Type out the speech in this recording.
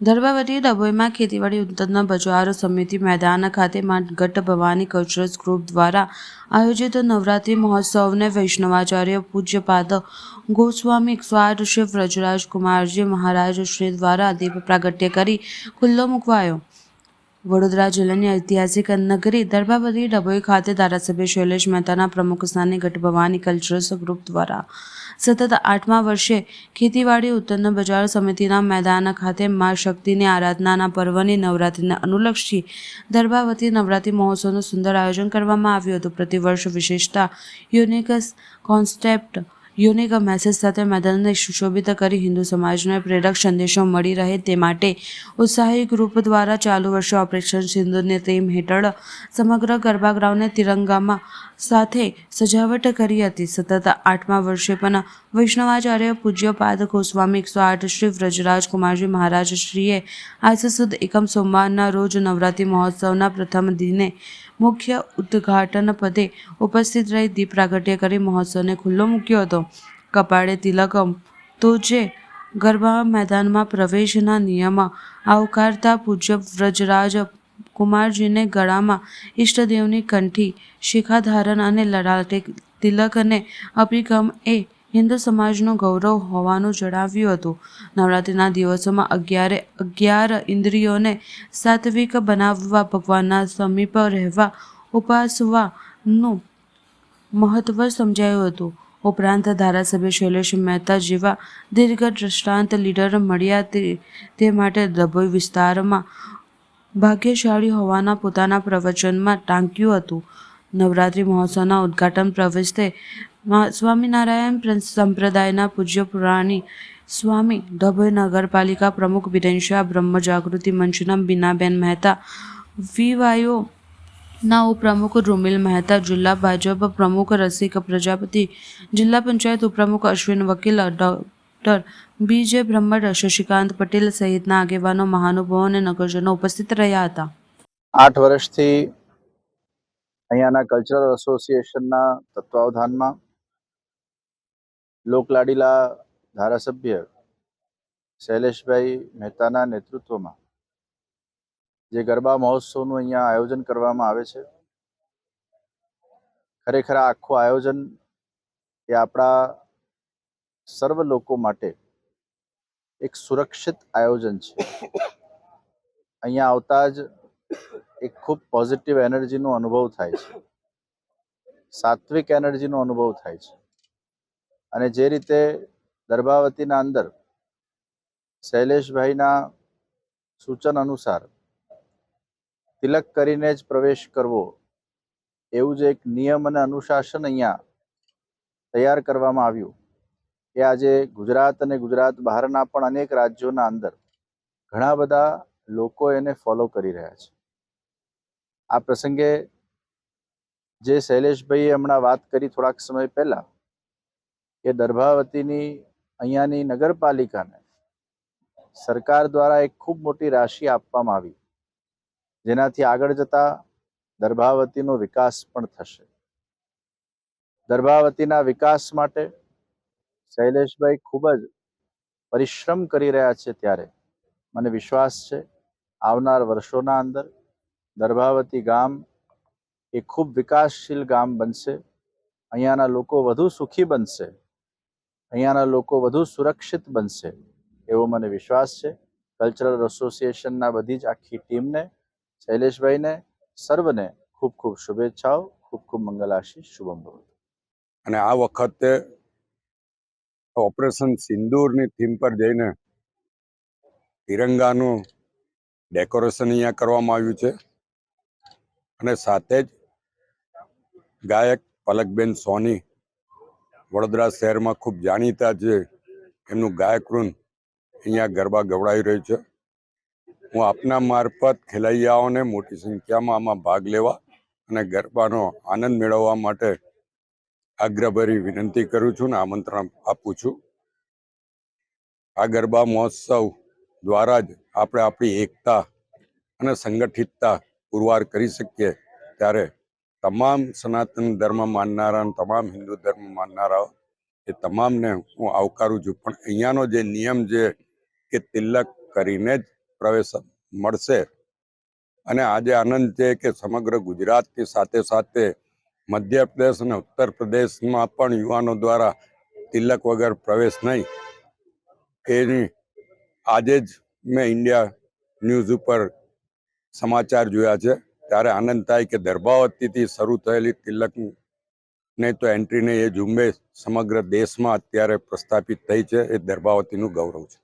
ધર્માવતી ડભોઈમાં ખેતીવાડી ઉત્પન્ન બજાર સમિતિ મેદાન ખાતે ગઢ ભવાની કલ્ચરલ ગ્રુપ દ્વારા આયોજિત નવરાત્રિ મહોત્સવને વૈષ્ણવાચાર્ય પૂજ્યપાદ ગોસ્વામી એકસો આઠ શ્રી વ્રજરાજ કુમારજી મહારાજ શ્રી દ્વારા દીપ પ્રાગટ્ય કરી ખુલ્લો મૂકવાયો. વડોદરા જિલ્લાની ઐતિહાસિક નગરી દર્ભાવતી ડભોઈ ખાતે ધારાસભ્ય શૈલેષ મહેતાના પ્રમુખ સ્થાને ગઢ ભવાની કલ્ચરલ ગ્રુપ દ્વારા સતત આઠમા વર્ષે ખેતીવાડી ઉત્પન્ન બજાર સમિતિના મેદાન ખાતે મા શક્તિની આરાધનાના પર્વની નવરાત્રિને અનુલક્ષી દર્ભાવતી નવરાત્રિ મહોત્સવનું સુંદર આયોજન કરવામાં આવ્યું હતું. પ્રતિવર્ષ વિશેષતા યુનિક કોન્સેપ્ટ યુનિક મેસેજ સાથે મેદાનને સુશોભિત કરી હિન્દુ સમાજને પ્રેરક સંદેશો મળી રહે તે માટે ઉત્સાહી ગ્રુપ દ્વારા ચાલુ વર્ષે ઓપરેશન સિંદૂરની ટીમ હેઠળ સમગ્ર ગરબા ગ્રાઉન્ડને તિરંગામાં સાથે સજાવટ કરી હતી. સતત આઠમા વર્ષે પણ વૈષ્ણવાચાર્ય પૂજ્યપાદ ગોસ્વામી એકસો આઠ શ્રી વ્રજરાજ કુમારજી મહારાજ શ્રીએ આજ સુદ એકમ સોમવારના રોજ નવરાત્રિ મહોત્સવના પ્રથમ દિને મુખ્ય ઉદ્ઘાટન પદે ઉપસ્થિત રહી દીપ પ્રાગટ્ય કરી મહોત્સવને ખુલ્લો મૂક્યો હતો. કપાળે તિલક તો જે ગરબા મેદાનમાં પ્રવેશના નિયમ આવકારતા પૂજ્ય વ્રજરાજ કુમારજીને ગળામાં ઈષ્ટદેવની કંઠી, શિખાધારણ અને લલાટે તિલકને અભિગમ એ હિન્દુ સમાજનું ગૌરવ હોવાનું જણાવ્યું હતું. નવરાત્રિના દિવસોમાં અગિયારે, અગિયાર ઇન્દ્રિયોને સાત્વિક બનાવવા, ભગવાનના સમીપ રહેવા, ઉપાસવાનું મહત્વ સમજાયું હતું. ઉપરાંત ધારાસભ્ય શૈલેષ મહેતા જેવા દીર્ઘ દ્રષ્ટાંત લીડર મળ્યા તે માટે ડભોઈ વિસ્તારમાં ભાગ્યશાળી હોવાના પોતાના પ્રવચનમાં ટાંક્યું હતું. નવરાત્રિ મહોત્સવના ઉદ્ઘાટન પ્રવેશતે મા- સ્વામિનારાયણ સંપ્રદાયના પૂજ્ય પુરાણી સ્વામી ડભોઈ નગરપાલિકા પ્રમુખ બિરેન બ્રહ્મ જાગૃતિ મંચના બીનાબેન મહેતા વીવાયો ના ઉપપ્રમુખ રૂમિલ મહેતા, જિલ્લા ભાજપ પ્રમુખ રસિક પ્રજાપતિ, જિલ્લા પંચાયત ઉપપ્રમુખ અશ્વિન વકીલ ડોક્ટર બીજે બ્રહ્મટ શશિકાંત પટેલ સહિતના આગેવાનો, મહાનુભાવો અને નગરજનો ઉપસ્થિત રહ્યા હતા. આઠ વર્ષથી અહીંયાના કલ્ચરલ એસોસિએશનના તત્વાવધાનમાં લોકલાડીલા ધારાસભ્ય શૈલેષભાઈ મહેતાના નેતૃત્વમાં જે ગરબા મહોત્સવનું અહીંયા આયોજન કરવામાં આવે છે, ખરેખર આખું આયોજન એ આપણા સર્વ લોકો માટે એક સુરક્ષિત આયોજન છે. અહીંયા આવતા જ એક ખૂબ પોઝિટિવ એનર્જીનો અનુભવ થાય છે. સાત્વિક એનર્જીનો અનુભવ થાય છે. અને જે રીતે દર્ભાવતીના અંદર શૈલેષભાઈના સૂચન અનુસાર તિલક કરીને જ પ્રવેશ કરવો, એવું જ એક નિયમ અને અનુશાસન અહીંયા તૈયાર કરવામાં આવ્યું. એ આજે ગુજરાત અને ગુજરાત બહારના પણ અનેક રાજ્યોના અંદર ઘણા બધા લોકો એને ફોલો કરી રહ્યા છે. આ પ્રસંગે જે શૈલેષભાઈએ હમણાં વાત કરી થોડાક સમય પહેલા કે દર્ભાવતીની અહીંયાની નગરપાલિકાને સરકાર દ્વારા એક ખૂબ મોટી રાશિ આપવામાં આવી, જેનાથી આગળ જતા દર્ભાવતીનો વિકાસ પણ થશે. દર્ભાવતીના વિકાસ માટે શૈલેષભાઈ ખૂબ જ પરિશ્રમ કરી રહ્યા છે ત્યારે. મને વિશ્વાસ છે, આવનાર વર્ષોના અંદર દર્ભાવતી ગામ એ ખૂબ વિકાસશીલ ગામ બનશે. અહીંયાના લોકો વધુ સુખી બનશે. અહીંયાના લોકો વધુ સુરક્ષિત બનશે, એવો મને વિશ્વાસ છે. કલ્ચરલ એસોસિએશનના બધી જ આખી ટીમને, શૈલેષભાઈને, સર્વને ખૂબ ખૂબ શુભેચ્છાઓ, ખૂબ ખૂબ મંગલ આશીષ શુભમ ભવતુ. અને આ વખતે ઓપરેશન સિંદૂરની થીમ પર જઈને તિરંગાનું ડેકોરેશન અહીંયા કરવામાં આવ્યું છે. અને સાથે જ ગાયક પલકબેન સોની વડોદરા શહેરમાં ખૂબ જાણીતા છે. એમનું ગાયક વૃંદ અહીંયા ગરબા ગવડાવી રહ્યું છે. હું આપના મારફત ખેલૈયાઓને મોટી સંખ્યામાં આમાં ભાગ લેવા અને ગરબાનો આનંદ મેળવવા માટે આગ્રહભરી વિનંતી કરું છું ને આમંત્રણ આપું છું. આ ગરબા મહોત્સવ દ્વારા જ આપણે આપણી એકતા અને સંગઠિતતા પુરવાર કરી શકીએ ત્યારે તમામ સનાતન ધર્મ માનનારા તમામ હિન્દુ ધર્મ માનનારાઓ, એ તમામને હું આવકારું છું. પણ અહીંયાનો જે નિયમ છે કે તિલક કરીને જ પ્રવેશ મળશે. અને આજે આનંદ છે કે સમગ્ર ગુજરાતની સાથે સાથે મધ્યપ્રદેશ અને ઉત્તર પ્રદેશમાં પણ યુવાનો દ્વારા તિલક વગર પ્રવેશ નહીં. એની આજે જ મેં ઇન્ડિયા ન્યૂઝ ઉપર સમાચાર જોયા છે. ત્યારે આનંદ થાય કે દર્ભાવતીથી શરૂ થયેલી તિલક ને તો એન્ટ્રીને એ ઝુંબેશ સમગ્ર દેશમાં અત્યારે પ્રસ્થાપિત થઈ છે. એ દર્ભાવતીનું ગૌરવ છે.